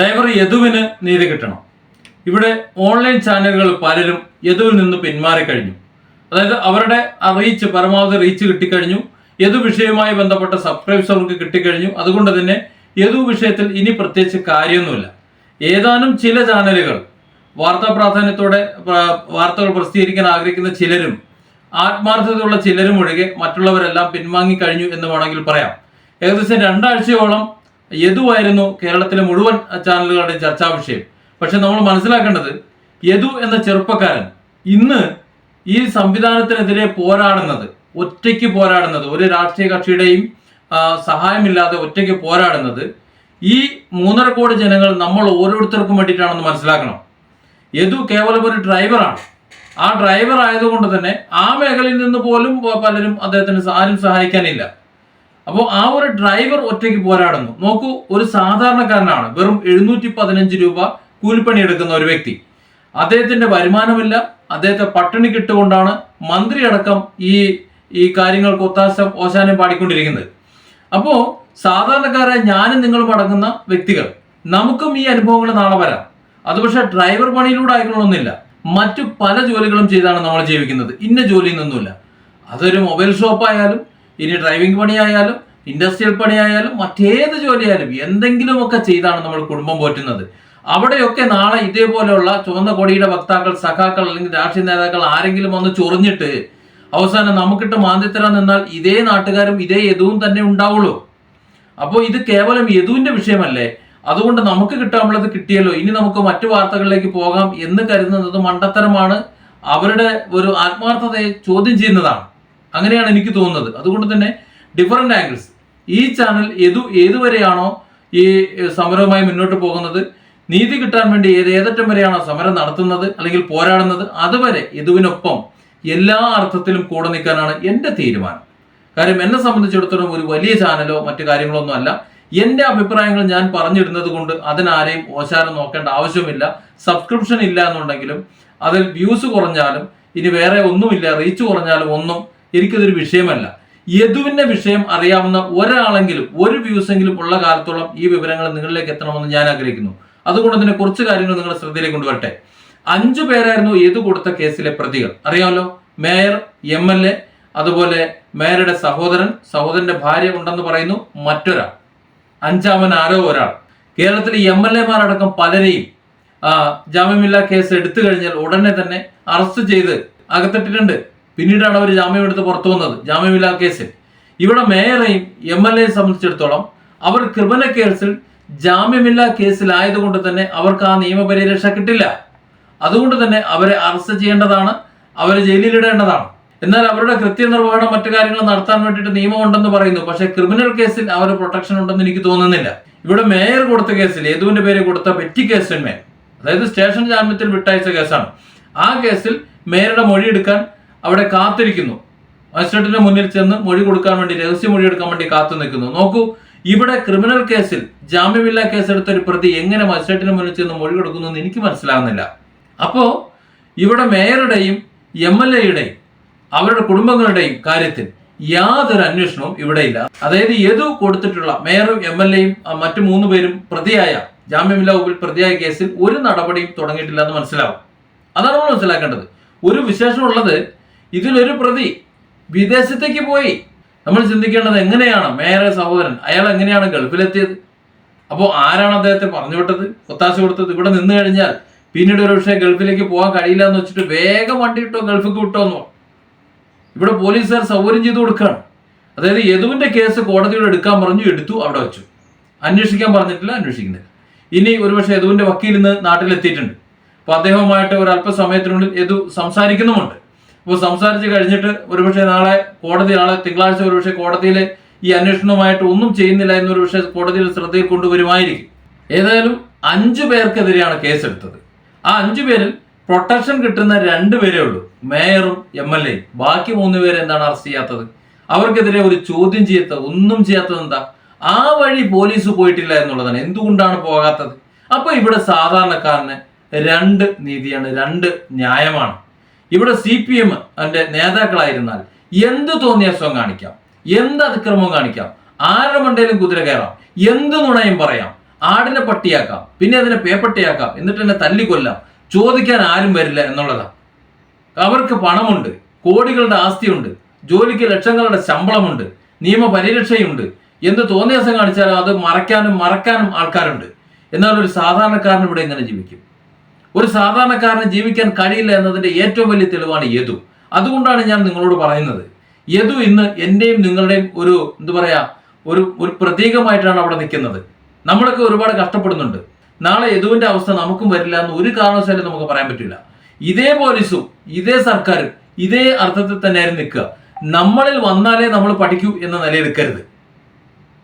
Driver യദുവിന് നീതി കിട്ടണം. ഇവിടെ ഓൺലൈൻ ചാനലുകൾ പലരും യദുവിൽ നിന്ന് പിന്മാറിക്കഴിഞ്ഞു അതായത് അവരുടെ റീച്ച് പരമാവധി റീച്ച് കിട്ടിക്കഴിഞ്ഞു. യദു വിഷയവുമായി ബന്ധപ്പെട്ട സബ്സ്ക്രൈബ്സ് അവർക്ക് കിട്ടിക്കഴിഞ്ഞു. അതുകൊണ്ട് തന്നെ യദു വിഷയത്തിൽ ഇനി പ്രത്യേകിച്ച് കാര്യമൊന്നുമില്ല. ഏതാനും ചില ചാനലുകൾ വാർത്താ പ്രാധാന്യത്തോടെ വാർത്തകൾ പ്രസിദ്ധീകരിക്കാൻ ആഗ്രഹിക്കുന്ന ചിലരും ആത്മാർത്ഥതയുള്ള ചിലരും ഒഴികെ മറ്റുള്ളവരെല്ലാം പിൻവാങ്ങിക്കഴിഞ്ഞു എന്ന് വേണമെങ്കിൽ പറയാം. ഏകദേശം രണ്ടാഴ്ചയോളം യദുവായിരുന്നു കേരളത്തിലെ മുഴുവൻ ചാനലുകളുടെ ചർച്ചാ വിഷയം. പക്ഷെ നമ്മൾ മനസ്സിലാക്കേണ്ടത് യദു എന്ന ചെറുപ്പക്കാരൻ ഇന്ന് ഈ സംവിധാനത്തിനെതിരെ പോരാടുന്നത് ഒറ്റയ്ക്ക് പോരാടുന്നത് ഒരു രാഷ്ട്രീയ കക്ഷിയുടെയും സഹായമില്ലാതെ ഒറ്റയ്ക്ക് പോരാടുന്നത് ഈ മൂന്നര കോടി ജനങ്ങൾ നമ്മൾ ഓരോരുത്തർക്കും വേണ്ടിയിട്ടാണെന്ന് മനസ്സിലാക്കണം. യദു കേവലം ഒരു ഡ്രൈവറാണ്. ആ ഡ്രൈവർ ആയതുകൊണ്ട് തന്നെ ആ മേഖലയിൽ നിന്ന് പോലും പലരും അദ്ദേഹത്തിന് ആരും സഹായിക്കാനില്ല. അപ്പോൾ ആ ഒരു ഡ്രൈവർ ഒറ്റയ്ക്ക് പോരാടുന്നു. നോക്കൂ ഒരു സാധാരണക്കാരനാണ്. വെറും എഴുന്നൂറ്റി പതിനഞ്ച് രൂപ കൂലിപ്പണി എടുക്കുന്ന ഒരു വ്യക്തി. അദ്ദേഹത്തിന്റെ വരുമാനമില്ല. അദ്ദേഹത്തെ പട്ടിണിക്കിട്ടുകൊണ്ടാണ് മന്ത്രി അടക്കം ഈ ഈ കാര്യങ്ങൾ ഒത്താശ ഓശാനം പാടിക്കൊണ്ടിരിക്കുന്നത്. അപ്പോൾ സാധാരണക്കാരായ ഞാനും നിങ്ങളും അടങ്ങുന്ന വ്യക്തികൾ നമുക്കും ഈ അനുഭവങ്ങൾ നാളെ വരാം. അത് പക്ഷേ ഡ്രൈവർ പണിയിലൂടെ ആയിക്കണമെന്നില്ല മറ്റു പല ജോലികളും ചെയ്താണ് നമ്മൾ ജീവിക്കുന്നത്. ഇന്ന ജോലിയിൽ നിന്നുമില്ല. അതൊരു മൊബൈൽ ഷോപ്പ് ആയാലും ഇനി ഡ്രൈവിംഗ് പണിയായാലും ഇൻഡസ്ട്രിയൽ പണിയായാലും മറ്റേത് ജോലിയായാലും എന്തെങ്കിലുമൊക്കെ ചെയ്താണ് നമ്മൾ കുടുംബം പോറ്റുന്നത്. അവിടെയൊക്കെ നാളെ ഇതേപോലെയുള്ള ചുവന്ന കൊടിയുടെ വക്താക്കൾ സഖാക്കൾ അല്ലെങ്കിൽ രാഷ്ട്രീയ നേതാക്കൾ ആരെങ്കിലും വന്ന് ചൊറിഞ്ഞിട്ട് അവസാനം നമുക്കിട്ട് മാന്ദ്യത്തരാൻ നിന്നാൽ ഇതേ നാട്ടുകാരും ഇതേ യദുവും തന്നെ ഉണ്ടാവുള്ളൂ. അപ്പോൾ ഇത് കേവലം യദുവിന്റെ വിഷയമല്ലേ? അതുകൊണ്ട് നമുക്ക് കിട്ടാമുള്ളത് കിട്ടിയല്ലോ. ഇനി നമുക്ക് മറ്റു വാർത്തകളിലേക്ക് പോകാം എന്ന് കരുതുന്നത് മണ്ടത്തരമാണ്. അവരുടെ ഒരു ആത്മാർത്ഥതയെ ചോദ്യം ചെയ്യുന്നതാണ്. അങ്ങനെയാണ് എനിക്ക് തോന്നുന്നത്. അതുകൊണ്ട് തന്നെ ഡിഫറെന്റ് ആംഗിൾസ് ഈ ചാനൽ ഏതു ഏതുവരെയാണോ ഈ സമരവുമായി മുന്നോട്ട് പോകുന്നത് നീതി കിട്ടാൻ വേണ്ടി ഏത് ഏതറ്റം വരെയാണോ സമരം നടത്തുന്നത് അല്ലെങ്കിൽ പോരാടുന്നത് അതുവരെ ഇതുവിനൊപ്പം എല്ലാ അർത്ഥത്തിലും കൂടെ നിൽക്കാനാണ് എന്റെ തീരുമാനം. കാര്യം എന്നെ സംബന്ധിച്ചിടത്തോളം ഒരു വലിയ ചാനലോ മറ്റു കാര്യങ്ങളോ ഒന്നും അല്ല. എന്റെ അഭിപ്രായങ്ങൾ ഞാൻ പറഞ്ഞിടുന്നത് കൊണ്ട് അതിനാരെയും ഓശാരം നോക്കേണ്ട ആവശ്യമില്ല. സബ്സ്ക്രിപ്ഷൻ ഇല്ല എന്നുണ്ടെങ്കിലും അതിൽ വ്യൂസ് കുറഞ്ഞാലും ഇനി വേറെ ഒന്നുമില്ല റീച്ച് കുറഞ്ഞാലും ഒന്നും എനിക്കതൊരു വിഷയമല്ല. യദുവിന്റെ വിഷയം അറിയാവുന്ന ഒരാളെങ്കിലും ഒരു വ്യൂസ് എങ്കിലും ഉള്ള കാലത്തോളം ഈ വിവരങ്ങൾ നിങ്ങളിലേക്ക് എത്തണമെന്ന് ഞാൻ ആഗ്രഹിക്കുന്നു. അതുകൊണ്ട് തന്നെ കുറച്ച് കാര്യങ്ങൾ നിങ്ങളുടെ ശ്രദ്ധയിലേക്ക് കൊണ്ടുവരട്ടെ. അഞ്ചു പേരായിരുന്നു യദു കൊടുത്ത കേസിലെ പ്രതികൾ. അറിയാമല്ലോ? മേയർ എം എൽ എ അതുപോലെ മേയറുടെ സഹോദരൻ സഹോദരന്റെ ഭാര്യ ഉണ്ടെന്ന് പറയുന്നു മറ്റൊരാൾ. അഞ്ചാമൻ ആരോ ഒരാൾ. കേരളത്തിലെ എം എൽ എമാരടക്കം പലരെയും ജാമ്യമില്ലാ കേസ് എടുത്തു കഴിഞ്ഞാൽ ഉടനെ തന്നെ അറസ്റ്റ് ചെയ്ത് അകത്തിട്ടിട്ടുണ്ട്. പിന്നീടാണ് അവർ ജാമ്യം എടുത്ത് പുറത്തു വന്നത് ജാമ്യമില്ലാ കേസിൽ. ഇവിടെ മേയറേയും എം എൽ എയും സംബന്ധിച്ചിടത്തോളം അവർ ക്രിമിനൽ കേസിൽ ജാമ്യമില്ലാ കേസിലായതുകൊണ്ട് തന്നെ അവർക്ക് ആ നിയമപരിരക്ഷ കിട്ടില്ല. അതുകൊണ്ട് തന്നെ അവരെ അറസ്റ്റ് ചെയ്യേണ്ടതാണ് അവരെ ജയിലിലിടേണ്ടതാണ്. എന്നാൽ അവരുടെ കൃത്യനിർവഹണം മറ്റു കാര്യങ്ങൾ നടത്താൻ വേണ്ടിയിട്ട് നിയമമുണ്ടെന്ന് പറയുന്നു. പക്ഷേ ക്രിമിനൽ കേസിൽ അവർ പ്രൊട്ടക്ഷൻ ഉണ്ടെന്ന് എനിക്ക് തോന്നുന്നില്ല. ഇവിടെ മേയർ കൊടുത്ത കേസിൽ ഏതുവിന്റെ പേര് കൊടുത്ത പെറ്റി കേസിന്മേൽ അതായത് സ്റ്റേഷൻ ജാമ്യത്തിൽ വിട്ടയച്ച കേസാണ്. ആ കേസിൽ മേയറുടെ മൊഴി എടുക്കാൻ അവിടെ കാത്തിരിക്കുന്നു. മജിസ്ട്രേറ്റിന്റെ മുന്നിൽ ചെന്ന് മൊഴി കൊടുക്കാൻ വേണ്ടി രഹസ്യ മൊഴി എടുക്കാൻ വേണ്ടി കാത്തു നിൽക്കുന്നു. നോക്കൂ ഇവിടെ ക്രിമിനൽ കേസിൽ ജാമ്യമില്ലാ കേസെടുത്ത ഒരു പ്രതി എങ്ങനെ മജിസ്ട്രേറ്റിന് മുന്നിൽ ചെന്ന് മൊഴി കൊടുക്കുന്നു എന്ന് എനിക്ക് മനസ്സിലാകുന്നില്ല അപ്പോ ഇവിടെ മേയറുടെയും എം എൽ എയുടെയും അവരുടെ കുടുംബങ്ങളുടെയും കാര്യത്തിൽ യാതൊരു അന്വേഷണവും ഇവിടെയില്ല അതായത് ഏതു കൊടുത്തിട്ടുള്ള മേയറും എം എൽ എയും മറ്റു മൂന്ന് പേരും പ്രതിയായ ജാമ്യമില്ലാ വകുപ്പിൽ പ്രതിയായ കേസിൽ ഒരു നടപടിയും തുടങ്ങിയിട്ടില്ല എന്ന് മനസ്സിലാവും. അതാണ് നമ്മൾ മനസ്സിലാക്കേണ്ടത്. ഒരു വിശേഷമുള്ളത് ഇതിലൊരു പ്രതി വിദേശത്തേക്ക് പോയി. നമ്മൾ ചിന്തിക്കേണ്ടത് എങ്ങനെയാണ്? മേയറെ സഹോദരൻ അയാൾ എങ്ങനെയാണ് ഗൾഫിലെത്തിയത്? അപ്പോൾ ആരാണ് അദ്ദേഹത്തെ പറഞ്ഞു വിട്ടത് ഒത്താശ കൊടുത്തത്? ഇവിടെ നിന്ന് കഴിഞ്ഞാൽ പിന്നീട് ഒരു പക്ഷേ ഗൾഫിലേക്ക് പോകാൻ കഴിയില്ല എന്ന് വെച്ചിട്ട് വേഗം വണ്ടി ഇട്ടോ ഗൾഫിക്ക് വിട്ടോ എന്നോ ഇവിടെ പോലീസുകാർ സൗകര്യം ചെയ്തു കൊടുക്കുകയാണ്. അതായത് യദുവിന്റെ കേസ് കോടതിയോട് എടുക്കാൻ പറഞ്ഞു എടുത്തു അവിടെ വെച്ചു. അന്വേഷിക്കാൻ പറഞ്ഞിട്ടില്ല അന്വേഷിക്കുന്നില്ല. ഇനി ഒരുപക്ഷെ യദുവിന്റെ വക്കീൽ ഇന്ന് നാട്ടിലെത്തിയിട്ടുണ്ട്. അപ്പോൾ അദ്ദേഹവുമായിട്ട് ഒരു അല്പസമയത്തിനുള്ളിൽ യദു സംസാരിക്കുന്നുമുണ്ട്. അപ്പോൾ സംസാരിച്ച് കഴിഞ്ഞിട്ട് ഒരുപക്ഷെ നാളെ കോടതി നാളെ തിങ്കളാഴ്ച ഒരുപക്ഷെ കോടതിയിൽ ഈ അന്വേഷണവുമായിട്ട് ഒന്നും ചെയ്യുന്നില്ല എന്നൊരു പക്ഷേ കോടതിയിൽ ശ്രദ്ധയിൽ കൊണ്ടുവരുമായിരിക്കും. ഏതായാലും അഞ്ചു പേർക്കെതിരെയാണ് കേസെടുത്തത്. ആ അഞ്ചു പേരിൽ പ്രൊട്ടക്ഷൻ കിട്ടുന്ന രണ്ട് പേരേ ഉള്ളൂ. മേയറും എം എൽ എയും. ബാക്കി മൂന്ന് പേരെന്താണ് അറസ്റ്റ് ചെയ്യാത്തത്? അവർക്കെതിരെ ഒരു ചോദ്യം ചെയ്യാത്ത ഒന്നും ചെയ്യാത്തത് എന്താ? ആ വഴി പോലീസ് പോയിട്ടില്ല എന്നുള്ളതാണ്. എന്തുകൊണ്ടാണ് പോകാത്തത്? അപ്പൊ ഇവിടെ സാധാരണക്കാരന് രണ്ട് നീതിയാണ് രണ്ട് ന്യായമാണ്. ഇവിടെ സി പി എം അതിന്റെ നേതാക്കളായിരുന്നാൽ എന്ത് തോന്നിയാസവും കാണിക്കാം? എന്ത് അതിക്രമവും കാണിക്കാം? ആരുടെ മണ്ടയിലും കുതിര കയറാം? എന്ത് നുണയും പറയാം? ആടിനെ പട്ടിയാക്കാം പിന്നെ അതിനെ പേപ്പട്ടിയാക്കാം എന്നിട്ട് എന്നെ തല്ലിക്കൊല്ലാം ചോദിക്കാൻ ആരും വരില്ല എന്നുള്ളതാണ് അവർക്ക് പണമുണ്ട് കോടികളുടെ ആസ്തിയുണ്ട് ജോലിക്ക് ലക്ഷങ്ങളുടെ ശമ്പളമുണ്ട് നിയമപരിരക്ഷയുണ്ട് എന്ത് തോന്നിയാസം കാണിച്ചാലും അത് മറയ്ക്കാനും മറക്കാനും ആൾക്കാരുണ്ട്. എന്നാൽ ഒരു സാധാരണക്കാരൻ ഇവിടെ എങ്ങനെ ജീവിക്കും. ഒരു സാധാരണക്കാരന് ജീവിക്കാൻ കഴിയില്ല എന്നതിന്റെ ഏറ്റവും വലിയ തെളിവാണ് യദു. അതുകൊണ്ടാണ് ഞാൻ നിങ്ങളോട് പറയുന്നത്. യദു ഇന്ന് എന്റെയും നിങ്ങളുടെയും ഒരു എന്താ പറയാ ഒരു ഒരു പ്രതീകമായിട്ടാണ് അവിടെ നിൽക്കുന്നത്. നമ്മളൊക്കെ ഒരുപാട് കഷ്ടപ്പെടുന്നുണ്ട്. നാളെ യദുവിന്റെ അവസ്ഥ നമുക്കും വരില്ല എന്ന് ഒരു കാരണവശാലും നമുക്ക് പറയാൻ പറ്റില്ല. ഇതേ പോലീസും ഇതേ സർക്കാരും ഇതേ അർത്ഥത്തിൽ തന്നെയായിരുന്നു നിൽക്കുക. നമ്മളിൽ വന്നാലേ നമ്മൾ പഠിക്കൂ എന്ന നിലയിൽ നിൽക്കരുത്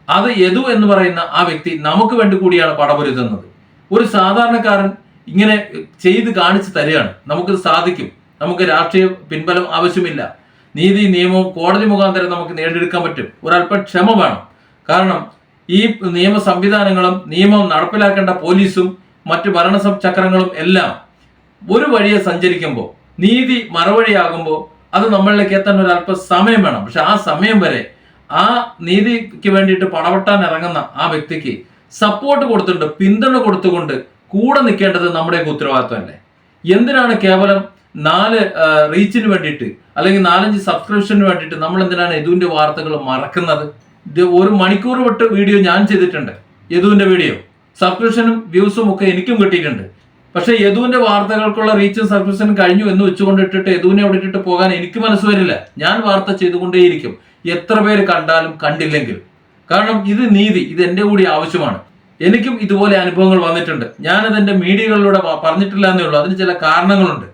അത് യദു എന്ന് പറയുന്ന ആ വ്യക്തി നമുക്ക് വേണ്ടി കൂടിയാണ് പടപൊരുതുന്നത്. ഒരു സാധാരണക്കാരൻ ഇങ്ങനെ ചെയ്ത് കാണിച്ചു തരികയാണ്. നമുക്ക് സാധിക്കും. നമുക്ക് രാഷ്ട്രീയ പിൻബലം ആവശ്യമില്ല. നീതി നിയമവും കോടതി മുഖാന്തരം നമുക്ക് നേടിയെടുക്കാൻ പറ്റും. ഒരല്പം ക്ഷമ വേണം. കാരണം ഈ നിയമ സംവിധാനങ്ങളും നിയമം നടപ്പിലാക്കേണ്ട പോലീസും മറ്റു ഭരണ ചക്രങ്ങളും എല്ലാം ഒരു വഴിയെ സഞ്ചരിക്കുമ്പോൾ നീതി മറുവഴിയാകുമ്പോൾ അത് നമ്മളിലേക്ക് എത്താൻ ഒരു അല്പം സമയം വേണം. പക്ഷെ ആ സമയം വരെ ആ നീതിക്ക് വേണ്ടിയിട്ട് പടവട്ടാൻ ഇറങ്ങുന്ന ആ വ്യക്തിക്ക് സപ്പോർട്ട് കൊടുത്തുകൊണ്ട് പിന്തുണ കൊടുത്തുകൊണ്ട് കൂടെ നിൽക്കേണ്ടത് നമ്മുടെയൊക്കെ ഉത്തരവാദിത്വമല്ലേ എന്തിനാണ് കേവലം നാല് റീച്ചിന് വേണ്ടിയിട്ട് അല്ലെങ്കിൽ നാലഞ്ച് സബ്സ്ക്രിപ്ഷന് വേണ്ടിയിട്ട് നമ്മൾ എന്തിനാണ് യദുവിന്റെ വാർത്തകൾ മറക്കുന്നത്? ഒരു മണിക്കൂർ വിട്ട് വീഡിയോ ഞാൻ ചെയ്തിട്ടുണ്ട്. യദുവിന്റെ വീഡിയോ. സബ്സ്ക്രിപ്ഷനും വ്യൂസും ഒക്കെ എനിക്കും കിട്ടിയിട്ടുണ്ട്. പക്ഷേ യദുവിന്റെ വാർത്തകൾക്കുള്ള റീച്ചും സബ്സ്ക്രിപ്ഷനും കഴിഞ്ഞു എന്ന് വെച്ചുകൊണ്ട് ഇട്ടിട്ട് യദുവിനെ അവിടെ ഇട്ടിട്ട് പോകാൻ എനിക്ക് മനസ്സ് വരില്ല. ഞാൻ വാർത്ത ചെയ്തുകൊണ്ടേയിരിക്കും. എത്ര പേര് കണ്ടാലും കണ്ടില്ലെങ്കിലും. കാരണം ഇത് നീതി ഇത് എന്റെ കൂടി ആവശ്യമാണ്. എനിക്കും ഇതുപോലെ അനുഭവങ്ങൾ വന്നിട്ടുണ്ട്. ഞാനത് എന്റെ മീഡിയകളിലൂടെ പറഞ്ഞിട്ടില്ല എന്നേ ഉള്ളൂ. അതിന് ചില കാരണങ്ങളുണ്ട്.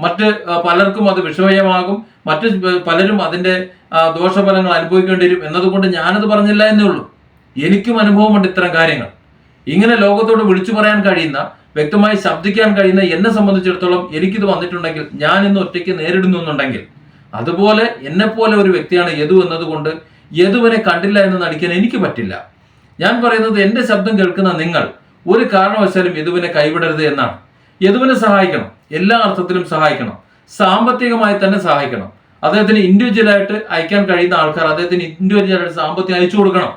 മറ്റ് പലർക്കും അത് വിഷമയമാകും. മറ്റ് പലരും അതിന്റെ ദോഷഫലങ്ങൾ അനുഭവിക്കേണ്ടി വരും എന്നതുകൊണ്ട് ഞാനത് പറഞ്ഞില്ല എന്നേ ഉള്ളൂ. എനിക്കും അനുഭവമുണ്ട് ഇത്തരം കാര്യങ്ങൾ. ഇങ്ങനെ ലോകത്തോട് വിളിച്ചു പറയാൻ കഴിയുന്ന വ്യക്തമായി ശബ്ദിക്കാൻ കഴിയുന്ന എന്നെ സംബന്ധിച്ചിടത്തോളം എനിക്കിത് വന്നിട്ടുണ്ടെങ്കിൽ ഞാൻ ഇന്ന് ഒറ്റയ്ക്ക് നേരിടുന്നുണ്ടെങ്കിൽ അതുപോലെ എന്നെപ്പോലെ പോലെ ഒരു വ്യക്തിയാണ് യദു എന്നതുകൊണ്ട് യദുവിനെ കണ്ടില്ല എന്ന് നടിക്കാൻ എനിക്ക് പറ്റില്ല. ഞാൻ പറയുന്നത് എന്റെ ശബ്ദം കേൾക്കുന്ന നിങ്ങൾ ഒരു കാരണവശാലും യദുവിനെ കൈവിടരുത് എന്നാണ്. യദുവിനെ സഹായിക്കണം എല്ലാ അർത്ഥത്തിലും സഹായിക്കണം സാമ്പത്തികമായി തന്നെ സഹായിക്കണം. അദ്ദേഹത്തിന് ഇൻഡിവിജ്വലായിട്ട് അയക്കാൻ കഴിയുന്ന ആൾക്കാർ അദ്ദേഹത്തിന് ഇൻഡിവിജ്വലായിട്ട് സാമ്പത്തികം അയച്ചു കൊടുക്കണം.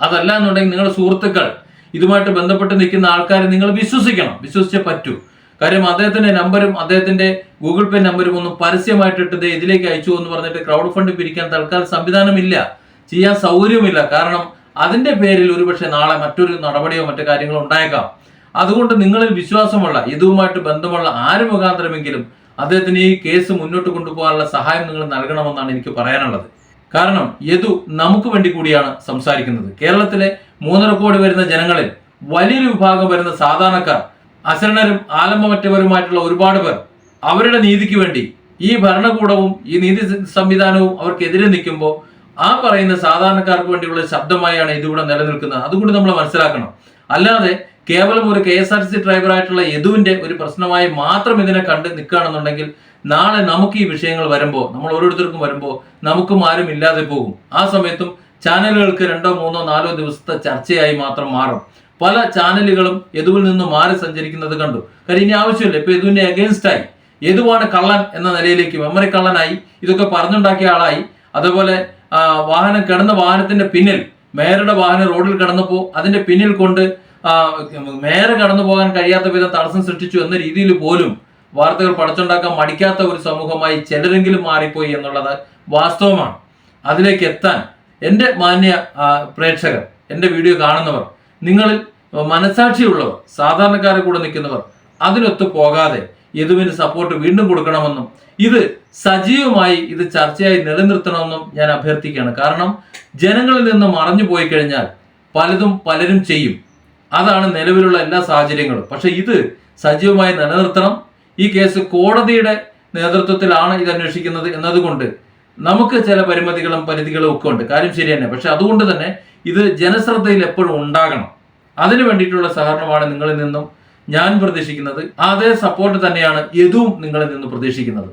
അതല്ല എന്നുണ്ടെങ്കിൽ നിങ്ങളുടെ സുഹൃത്തുക്കൾ ഇതുമായിട്ട് ബന്ധപ്പെട്ട് നിൽക്കുന്ന ആൾക്കാരെ നിങ്ങൾ വിശ്വസിക്കണം വിശ്വസിച്ചേ പറ്റൂ. കാര്യം അദ്ദേഹത്തിന്റെ നമ്പരും അദ്ദേഹത്തിന്റെ ഗൂഗിൾ പേ നമ്പരും ഒന്നും പരസ്യമായിട്ടിട്ട് ഇതിലേക്ക് അയച്ചു എന്ന് പറഞ്ഞിട്ട് ക്രൗഡ് ഫണ്ട് പിരിക്കാൻ തൽക്കാലം സംവിധാനമില്ല. ചെയ്യാൻ സൗകര്യമില്ല കാരണം അതിന്റെ പേരിൽ ഒരുപക്ഷെ നാളെ മറ്റൊരു നടപടിയോ മറ്റു കാര്യങ്ങളോ ഉണ്ടായേക്കാം. അതുകൊണ്ട് നിങ്ങളിൽ വിശ്വാസമുള്ള ഇതുമായിട്ട് ബന്ധമുള്ള ആര് മുഖാന്തരമെങ്കിലും അദ്ദേഹത്തിന് ഈ കേസ് മുന്നോട്ട് കൊണ്ടുപോകാനുള്ള സഹായം നിങ്ങൾ നൽകണമെന്നാണ് എനിക്ക് പറയാനുള്ളത്. കാരണം യദു നമുക്ക് വേണ്ടി കൂടിയാണ് സംസാരിക്കുന്നത്. കേരളത്തിലെ മൂന്നര കോടി വരുന്ന ജനങ്ങളിൽ വലിയൊരു വിഭാഗം വരുന്ന സാധാരണക്കാർ അശരണരും ആലംബമറ്റവരുമായിട്ടുള്ള ഒരുപാട് പേർ അവരുടെ നീതിക്ക് വേണ്ടി ഈ ഭരണകൂടവും ഈ നീതി സംവിധാനവും അവർക്കെതിരെ നിൽക്കുമ്പോൾ ആ പറയുന്ന സാധാരണക്കാർക്ക് വേണ്ടിയുള്ള ശബ്ദമായാണ് ഇതിവിടെ നിലനിൽക്കുന്നത്. അതുകൊണ്ട് നമ്മൾ മനസ്സിലാക്കണം. അല്ലാതെ കേവലം ഒരു K S R T C ഡ്രൈവറായിട്ടുള്ള യദുവിന്റെ ഒരു പ്രശ്നമായി മാത്രം ഇതിനെ കണ്ട് നിൽക്കുകയാണെന്നുണ്ടെങ്കിൽ നാളെ നമുക്ക് ഈ വിഷയങ്ങൾ വരുമ്പോൾ നമ്മൾ ഓരോരുത്തർക്കും വരുമ്പോൾ നമുക്കും ആരും ഇല്ലാതെ പോകും. ആ സമയത്തും ചാനലുകൾക്ക് രണ്ടോ മൂന്നോ നാലോ ദിവസത്തെ ചർച്ചയായി മാത്രം മാറും. പല ചാനലുകളും യദുവിൽ നിന്ന് മാറി സഞ്ചരിക്കുന്നത് കണ്ടു. കാര്യം ഇനി ആവശ്യമില്ല. ഇപ്പൊ യദുവിന്റെ അഗേൻസ്റ്റ് ആയി. യദുവാണ് കള്ളൻ എന്ന നിലയിലേക്ക് മെമ്മറി കള്ളനായി. ഇതൊക്കെ പറഞ്ഞുണ്ടാക്കിയ ആളായി. അതുപോലെ വാഹനം കിടന്ന വാഹനത്തിന്റെ പിന്നിൽ മേയറുടെ വാഹനം റോഡിൽ കിടന്നപ്പോൾ അതിന്റെ പിന്നിൽ കൊണ്ട് മേയർ കടന്നു പോകാൻ കഴിയാത്ത വിധം തടസ്സം സൃഷ്ടിച്ചു എന്ന രീതിയിൽ പോലും വാർത്തകൾ പടച്ചുണ്ടാക്കാൻ മടിക്കാത്ത ഒരു സമൂഹമായി ചിലരെങ്കിലും മാറിപ്പോയി എന്നുള്ളത് വാസ്തവമാണ്. അതിലേക്ക് എത്താൻ എന്റെ മാന്യ പ്രേക്ഷകർ എന്റെ വീഡിയോ കാണുന്നവർ നിങ്ങളിൽ മനസാക്ഷിയുള്ളവർ സാധാരണക്കാരെ കൂടെ നിൽക്കുന്നവർ അതിനൊത്ത് പോകാതെ യദുവിന് സപ്പോർട്ട് വീണ്ടും കൊടുക്കണമെന്നും ഇത് സജീവമായി ഇത് ചർച്ചയായി നിലനിർത്തണമെന്നും ഞാൻ അഭ്യർത്ഥിക്കുകയാണ്. കാരണം ജനങ്ങളിൽ നിന്ന് മറഞ്ഞു പോയി കഴിഞ്ഞാൽ പലതും പലരും ചെയ്യും. അതാണ് നിലവിലുള്ള എല്ലാ സാഹചര്യങ്ങളും. പക്ഷെ ഇത് സജീവമായി നിലനിർത്തണം. ഈ കേസ് കോടതിയുടെ നേതൃത്വത്തിലാണ് ഇത് അന്വേഷിക്കുന്നത് എന്നതുകൊണ്ട് നമുക്ക് ചില പരിമിതികളും പരിധികളും ഒക്കെ ഉണ്ട്. കാര്യം ശരി തന്നെ. പക്ഷെ അതുകൊണ്ട് തന്നെ ഇത് ജനശ്രദ്ധയിൽ എപ്പോഴും ഉണ്ടാകണം. അതിനു വേണ്ടിയിട്ടുള്ള സഹകരണമാണ് നിങ്ങളിൽ നിന്നും ഞാൻ പ്രതീക്ഷിക്കുന്നത് അതേ സപ്പോർട്ട് തന്നെയാണ് യദുവും നിങ്ങളിൽ നിന്ന് പ്രതീക്ഷിക്കുന്നത്.